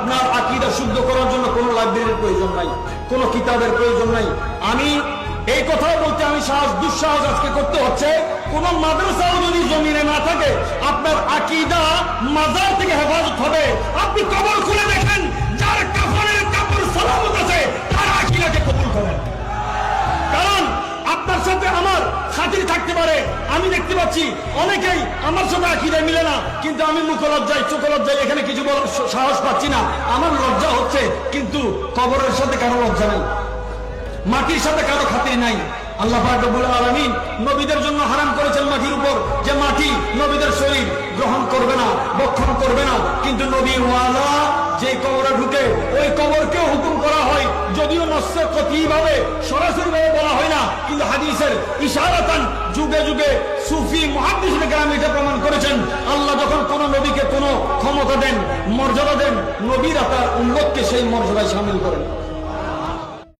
আপনার আকিদা শুদ্ধ করার জন্য কোন লাইব্রেরির প্রয়োজন নাই, কোন কিতাবের প্রয়োজন নাই। আমি এই কথা বলতে আমি সাহস, দুঃসাহস আজকে করতে হচ্ছে। কোন মাদ্রাসাও যদি জমিনে না থাকে, আপনার আকিদা মাজার থেকে হেফাজত পাচ্ছি অনেকেই আমার সাথে আকিদায় মিলে না, কিন্তু আমি মুখ লজ্জায় চোখ লজ্জায় এখানে কিছু বলার সাহস পাচ্ছি না। আমার লজ্জা হচ্ছে, কিন্তু কবরের সাথে কারও লজ্জা নেই। মাটির সাথে কারও খাতির নাই। আল্লাহ পাক রব্বুল আলামিন নবীদের জন্য হারাম করেছেন মাটির উপর, যে মাটি নবীদের শরীর গ্রহণ করবে না, বক্ষণ করবে না। কিন্তু নবী ওয়ালা যে কবরে ঢুকে, ওই কবরকেও হুকুম করা হয়, যদিও নস্যের ভাবে সরাসরি ভাবে বলা হয় কিন্তু হাদিসের ইশারাতান যুগে যুগে সুফি মহাদিস গ্রাম এটা প্রমাণ করেছেন। আল্লাহ যখন কোন নবীকে কোন ক্ষমতা দেন, মর্যাদা দেন, নবীরা তার উন্মতকে সেই মর্যাদায় সামিল করেন।